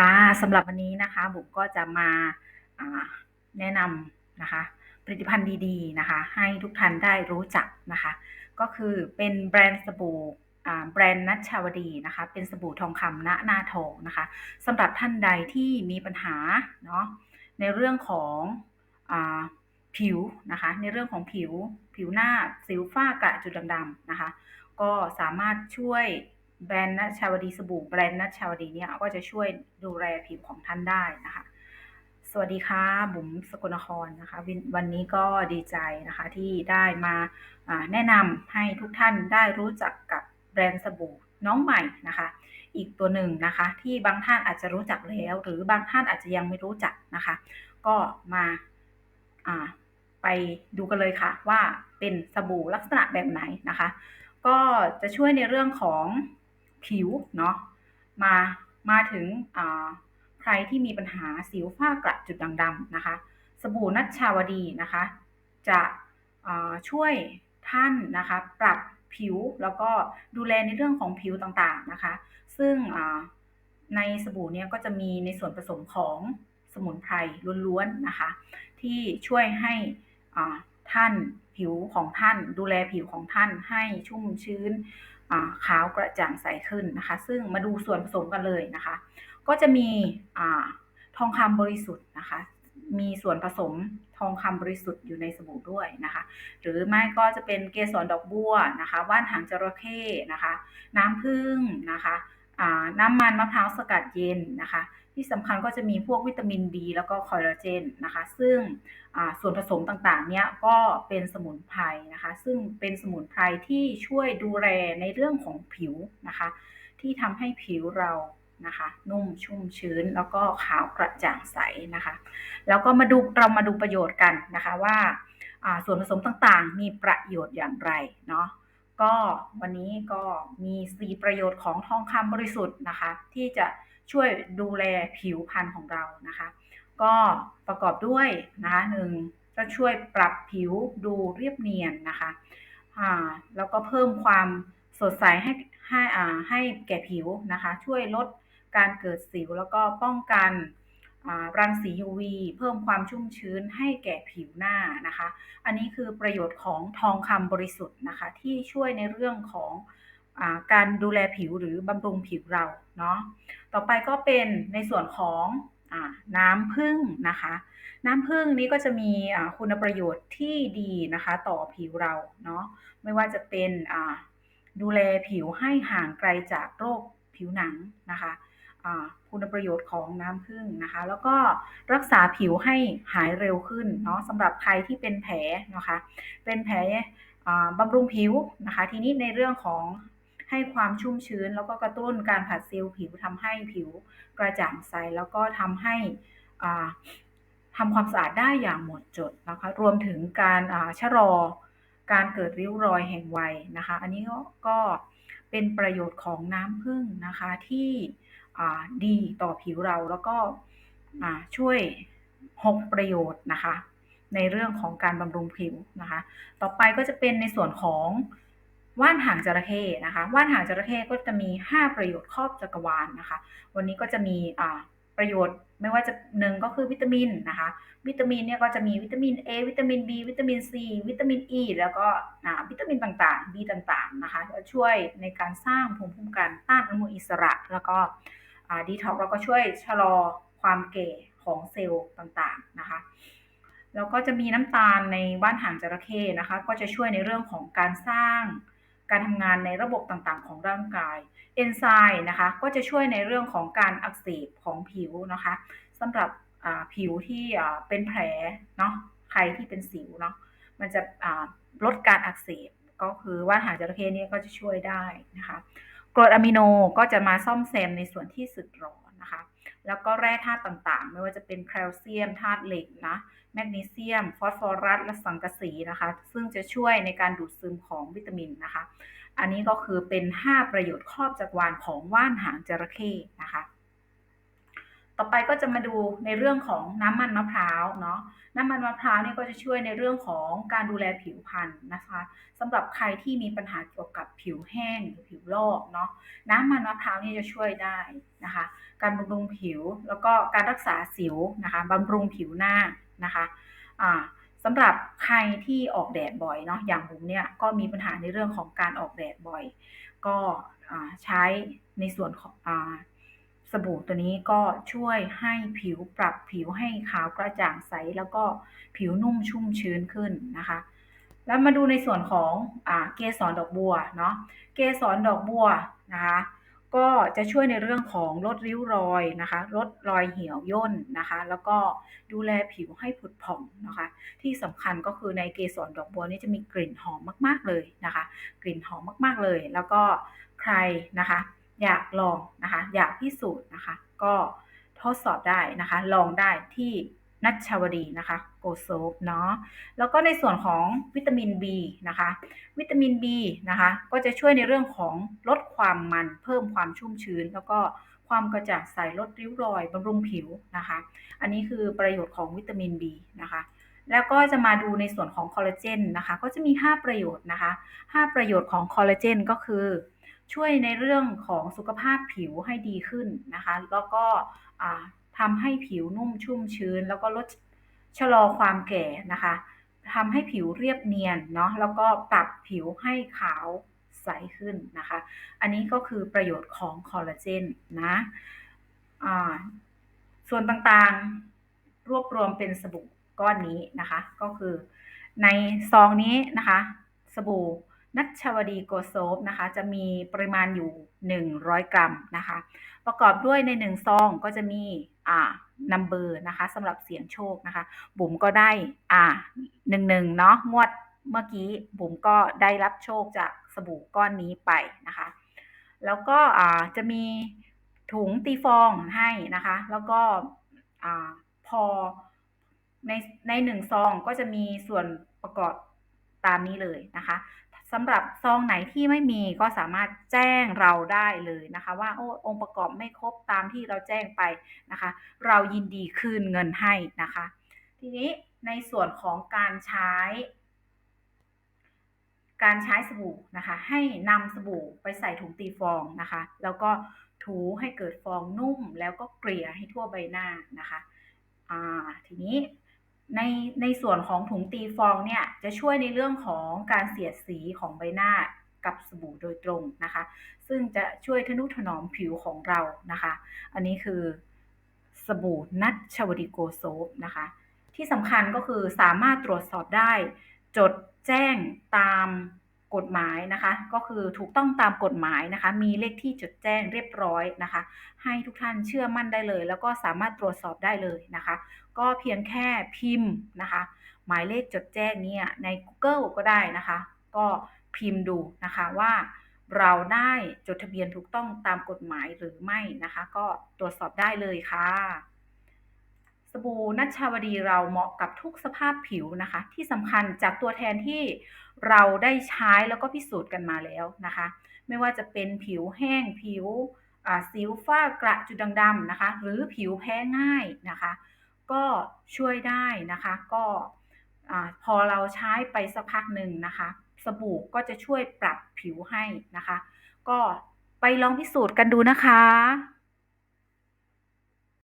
ค่ะสำหรับวันนี้นะคะ บุ๋มก็จะมาแนะนำนะคะ ผลิตภัณฑ์ดีๆนะคะ ให้ทุกท่านได้รู้จักนะคะ ก็คือเป็นแบรนด์สบู่แบรนด์นัชชาวดีนะคะ เป็นสบู่ทองคำณหน้าทองนะคะสำหรับท่านใดที่มีปัญหาเนาะในเรื่องของอผิวนะคะ ในเรื่องของผิว ผิวหน้าสิวฝ้ากระจุดด่างๆนะคะ ก็สามารถช่วย แบรนด์นัชชาวดีสบู่แบรนด์นัชชาวดีเนี่ยก็จะช่วยดูแลผิวของท่านได้นะคะ สวัสดีค่ะบุ๋มสกลนครนะคะวันวันนี้ก็ดีใจนะคะที่ได้มาแนะนำให้ทุกท่านได้รู้จักกับแบรนด์สบู่น้องใหม่นะคะ อีกตัวหนึ่งนะคะที่บางท่านอาจจะรู้จักแล้ว หรือบางท่านอาจจะยังไม่รู้จักนะคะ ก็มาาไปดูกันเลยค่ะว่าเป็นสบู่ลักษณะแบบไหนนะคะ ก็จะช่วยในเรื่องของ ผิวเนาะมามาถึงใครที่มีปัญหาสิวฝ้ากระจุดด่างดำนะคะ สบู่นัชชาวดีนะคะ จะช่วยท่านนะคะปรับผิวแล้วก็ดูแลในเรื่องของผิวต่างๆนะคะ ซึ่งในสบู่เนี่ยก็จะมีในส่วนผสมของสมุนไพรล้วนๆนะคะ ที่ช่วยให้ท่านผิวของท่าน ดูแลผิวของท่านให้ชุ่มชื้น ขาวกระจ่างใสขึ้นนะคะ ซึ่งมาดูส่วนผสมกันเลยนะคะ ก็จะมีอทองคำบริสุทธิ์นะคะ มีส่วนผสมทองคำบริสุทธิ์อยู่ในสบู่ด้วยนะคะ หรือไม่ก็จะเป็นเกสรดอกบัวนะคะว่านหางจระเข้นะคะ น้ำผึ้งนะคะน้ำมันมะพร้าวสกัดเย็นนะคะ ที่สำคัญก็จะมีพวกวิตามิน B แล้วก็คอลลาเจนนะคะ ซึ่งส่วนผสมต่างๆ เนี้ยก็เป็นสมุนไพรนะคะ ซึ่งเป็นสมุนไพรที่ช่วยดูแลในเรื่องของผิวนะคะ ที่ทำให้ผิวเรานะคะ นุ่มชุ่มชื้นแล้วก็ขาวกระจ่างใสนะคะ แล้วก็มาดูเรามาดูประโยชน์กันนะคะว่าอ่าส่วนผสมต่างๆ มีประโยชน์อย่างไรเนาะก็วันนี้ก็มี 4 ประโยชน์ของทองคำบริสุทธิ์นะคะ ที่จะ ช่วยดูแลผิวพรรณของเรานะคะ ก็ประกอบด้วยนะคะหนึ่งก็ช่วยปรับผิวดูเรียบเนียนนะคะอ่าแล้วก็เพิ่มความสดใสให้ให้อ่าให้แก่ผิวนะคะ ช่วยลดการเกิดสิวแล้วก็ป้องกันอ่ารังสี UV เพิ่มความชุ่มชื้นให้แก่ผิวหน้านะคะ อันนี้คือประโยชน์ของทองคำบริสุทธิ์นะคะ ที่ช่วยในเรื่องของ การดูแลผิวหรือบำรุงผิวเราเนาะต่อไปก็เป็นในส่วนของอน้ำผึ้งนะคะ น้ำผึ้งนี้ก็จะมีคุณประโยชน์ที่ดีนะคะ ต่อผิวเราเนาะไม่ว่าจะเป็นดูแลผิวให้ห่างไกลจากโรคผิวหนังนะคะคุณประโยชน์ของน้ำผึ้งนะคะ แล้วก็รักษาผิวให้หายเร็วขึ้นเนาะสำหรับใครที่เป็นแผลนะคะ เป็นแผลบำรุงผิวนะคะ ทีนี้ในเรื่องของ ให้ความชุ่มชื้น แล้วก็กระตุ้นการผัดเซลล์ผิวทำให้ผิวกระจ่างใส แล้วก็ทำให้อ่าทำความสะอาดได้อย่างหมดจดนะคะ รวมถึงการาชะลอการเกิดริ้วรอยแห่งวัยนะคะ อันนี้ก็เป็นประโยชน์ของน้ำผึ้งนะคะที่ดีต่อผิวเราแล้วก็ช่วย6ประโยชน์นะคะ ในเรื่องของการบำรุงผิวนะคะ ต่อไปก็จะเป็นในส่วนของ ว่านหางจระเข้นะคะ ว่านหางจระเข้ก็จะมี 5 ประโยชน์ครอบจักรวาลนะคะ วันนี้ก็จะมีประโยชน์ไม่ว่าจะหนึ่งก็คือวิตามินนะคะ วิตามินเนี่ยก็จะมีวิตามิน A วิตามิน B วิตามิน C วิตามิน E แล้วก็วิตามินต่างๆ B ต่างๆนะคะจะช่วยในการสร้างภูมิคุ้มกันต้านอนุมูลอิสระ แล้วก็ดีท็อกแล้วก็ช่วยชะลอความแก่ของเซลล์ต่างๆนะคะแล้วก็จะมีน้ำตาลในว่านหางจระเข้นะคะ ก็จะช่วยในเรื่องของการสร้าง การทำงานในระบบต่างๆ ของร่างกายเอนไซม์นะคะก็จะช่วยในเรื่องของการอักเสบของผิวนะคะสำหรับผิวที่เป็นแผลเนาะใครที่เป็นสิวเนาะมันจะลดการอักเสบก็คือว่านหางจระเข้นี่ก็จะช่วยได้นะคะกรดอะมิโนก็จะมาซ่อมแซมในส่วนที่สึกหรอ แล้วก็แร่ธาตุต่างๆ ไม่ว่าจะเป็นแคลเซียมธาตุเหล็กนะแมกนีเซียม ฟอสฟอรัส และสังกะสีนะคะ ซึ่งจะช่วยในการดูดซึมของวิตามินนะคะ อันนี้ก็คือเป็น 5 ประโยชน์ครอบจักรวาลของว่านหางจระเข้นะคะ ต่อไปก็จะมาดูในเรื่องของน้ำมันมะพร้าวเนาะน้ำมันมะพร้าวเนี่ยก็จะช่วยในเรื่องของการดูแลผิวพรรณนะคะสำหรับใครที่มีปัญหาเกี่ยวกับผิวแห้งหรือผิวลอกเนาะน้ำมันมะพร้าวนี่จะช่วยได้นะคะ การบำรุงผิวแล้วก็การรักษาสิวนะคะบำรุงผิวหน้านะคะอ่าสำหรับใครที่ออกแดดบ่อยเนาะอย่างผมเนี่ยก็มีปัญหาในเรื่องของการออกแดดบ่อย ก็ใช้ในส่วนของ สบู่ตัวนี้ก็ช่วยให้ผิวปรับผิวให้ขาวกระจ่างใส แล้วก็ผิวนุ่มชุ่มชื้นขึ้นนะคะ แล้วมาดูในส่วนของอเกสรดอกบัวเนาะเกสรดอกบัวนะคะก็จะช่วยในเรื่องของลดริ้วรอยนะคะลดรอยเหี่ยวย่นนะคะ แล้วก็ดูแลผิวให้ผุดผ่องนะคะ ที่สำคัญก็คือในเกสรดอกบัวนี่จะมีกลิ่นหอมมาก ๆเลยนะคะ กลิ่นหอมมากๆเลย แล้วก็ใครนะคะ อยากลองนะคะ อยากพิสูจน์นะคะ ก็ทดสอบได้นะคะ ลองได้ที่นัชชาวดีนะคะโกโซฟเนาะแล้วก็ในส่วนของวิตามิน B นะคะ วิตามิน B นะคะ ก็จะช่วยในเรื่องของลดความมันเพิ่มความชุ่มชื้น แล้วก็ความกระจ่างใสลดริ้วรอยบำรุงผิวนะคะ อันนี้คือประโยชน์ของวิตามิน B นะคะแล้วก็จะมาดูในส่วนของคอลลาเจนนะคะ ก็จะมี 5 ประโยชน์นะคะ 5 ประโยชน์ของคอลลาเจนก็คือ ช่วยในเรื่องของสุขภาพผิวให้ดีขึ้นนะคะ แล้วก็ทำให้ผิวนุ่มชุ่มชื้น แล้วก็ลดชะลอความแก่นะคะทำให้ผิวเรียบเนียนเนาะแล้วก็ปรับผิวให้ขาวใสขึ้นนะคะ อันนี้ก็คือประโยชน์ของคอลลาเจนนะส่วนต่างๆรวบรวมเป็นสบู่ก้อนนี้นะคะ ก็คือในซองนี้นะคะ สบู่ นัชวดีโกโซฟนะคะ จะมีปริมาณอยู่ 100 กรัมนะคะ ประกอบด้วยใน 1 ซองก็จะมีอ่านัมเบอร์นะคะสำหรับเสียงโชคนะคะ บุ๋มก็ได้อ่าหนึ่งหนึ่งเนาะงวดเมื่อกี้บุ๋มก็ได้รับโชคจากสบู่ก้อนนี้ไปนะคะ แล้วก็อ่าจะมีถุงตีฟองให้นะคะ แล้วก็อ่าพอในในหนึ่งซองก็จะมีส่วนประกอบตามนี้เลยนะคะ สำหรับซองไหนที่ไม่มีก็สามารถแจ้งเราได้เลยนะคะ ว่าโอ้องค์ประกอบไม่ครบตามที่เราแจ้งไปนะคะ เรายินดีคืนเงินให้นะคะ ทีนี้ในส่วนของการใช้ การใช้สบู่นะคะ ให้นำสบู่ไปใส่ถุงตีฟองนะคะ แล้วก็ถูให้เกิดฟองนุ่มแล้วก็เกลี่ยให้ทั่วใบหน้านะคะ อ่า ทีนี้ ในในส่วนของถุงตีฟองเนี่ยจะช่วยในเรื่องของการเสียดสีของใบหน้ากับสบู่โดยตรงนะคะ ซึ่งจะช่วยทนุถนอมผิวของเรานะคะ อันนี้คือสบู่นัทชวดีโกโซฟนะคะ ที่สำคัญก็คือสามารถตรวจสอบได้ จดแจ้งตาม กฎหมายนะคะ ก็คือถูกต้องตามกฎหมายนะคะ มีเลขที่จดแจ้งเรียบร้อยนะคะ ให้ทุกท่านเชื่อมั่นได้เลย แล้วก็สามารถตรวจสอบได้เลยนะคะ ก็เพียงแค่พิมพ์นะคะ หมายเลขจดแจ้งนี้ใน Google ก็ได้นะคะ ก็พิมพ์ดูนะคะว่าเราได้จดทะเบียนถูกต้องตามกฎหมายหรือไม่นะคะ ก็ตรวจสอบได้เลยค่ะ บู่นัชชาวดีเราเหมาะกับทุกสภาพผิวนะคะ ที่สำคัญจากตัวแทนที่เราได้ใช้แล้วก็พิสูจน์กันมาแล้วนะคะ ไม่ว่าจะเป็นผิวแห้งผิวสิวฝ้ากระจุดด่างๆนะคะ หรือผิวแพ้ง่ายนะคะ ก็ช่วยได้นะคะ ก็พอเราใช้ไปสักพักหนึ่งนะคะ สบู่ก็จะช่วยปรับผิวให้นะคะ ก็ไปลองพิสูจน์กันดูนะคะ